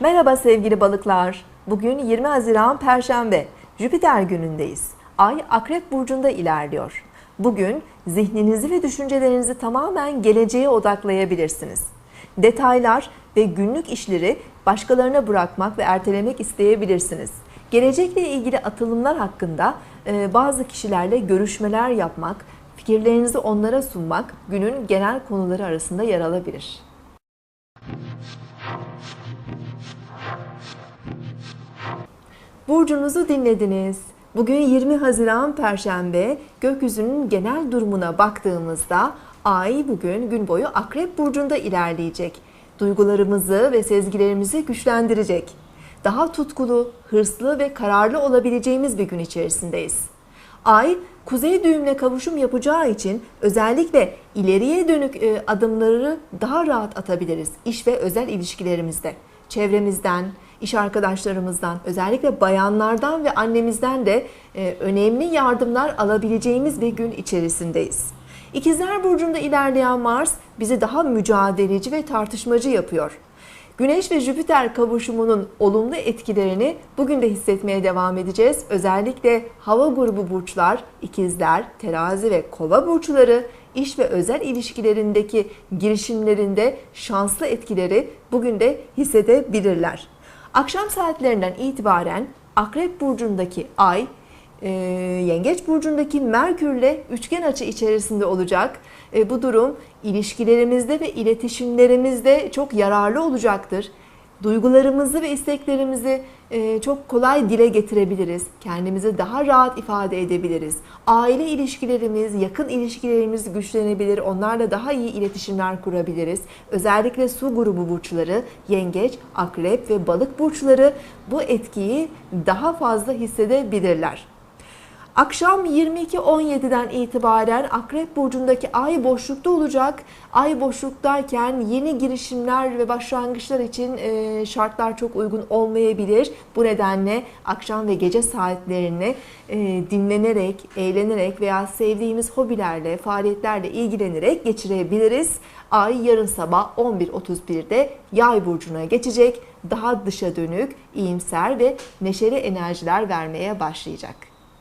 Merhaba sevgili balıklar. Bugün 20 Haziran Perşembe. Jüpiter günündeyiz. Ay Akrep burcunda ilerliyor. Bugün zihninizi ve düşüncelerinizi tamamen geleceğe odaklayabilirsiniz. Detaylar ve günlük işleri başkalarına bırakmak ve ertelemek isteyebilirsiniz. Gelecekle ilgili atılımlar hakkında e, bazı kişilerle görüşmeler yapmak, fikirlerinizi onlara sunmak günün genel konuları arasında yer alabilir. Burcunuzu dinlediniz. Bugün 20 Haziran Perşembe gökyüzünün genel durumuna baktığımızda Ay bugün gün boyu Akrep Burcu'nda ilerleyecek. Duygularımızı ve sezgilerimizi güçlendirecek. Daha tutkulu, hırslı ve kararlı olabileceğimiz bir gün içerisindeyiz. Ay kuzey düğümle kavuşum yapacağı için özellikle ileriye dönük e, adımları daha rahat atabiliriz iş ve özel ilişkilerimizde. Çevremizden, iş arkadaşlarımızdan, özellikle bayanlardan ve annemizden de e, önemli yardımlar alabileceğimiz bir gün içerisindeyiz. İkizler Burcu'nda ilerleyen Mars bizi daha mücadeleci ve tartışmacı yapıyor. Güneş ve Jüpiter kavuşumunun olumlu etkilerini bugün de hissetmeye devam edeceğiz. Özellikle hava grubu burçlar, ikizler, terazi ve kova burçları iş ve özel ilişkilerindeki girişimlerinde şanslı etkileri bugün de hissedebilirler. Akşam saatlerinden itibaren Akrep burcundaki Ay, e, Yengeç burcundaki Merkürle üçgen açı içerisinde olacak. E, bu durum ilişkilerimizde ve iletişimlerimizde çok yararlı olacaktır. Duygularımızı ve isteklerimizi e, çok kolay dile getirebiliriz. Kendimizi daha rahat ifade edebiliriz. Aile ilişkilerimiz, yakın ilişkilerimiz güçlenebilir. Onlarla daha iyi iletişimler kurabiliriz. Özellikle su grubu burçları, yengeç, akrep ve balık burçları bu etkiyi daha fazla hissedebilirler. Akşam 22.17'den itibaren Akrep Burcu'ndaki ay boşlukta olacak. Ay boşluktayken yeni girişimler ve başlangıçlar için e, şartlar çok uygun olmayabilir. Bu nedenle akşam ve gece saatlerini e, dinlenerek, eğlenerek veya sevdiğimiz hobilerle, faaliyetlerle ilgilenerek geçirebiliriz. Ay yarın sabah 11.31'de Yay burcuna geçecek. Daha dışa dönük, iyimser ve neşeli enerjiler vermeye başlayacak.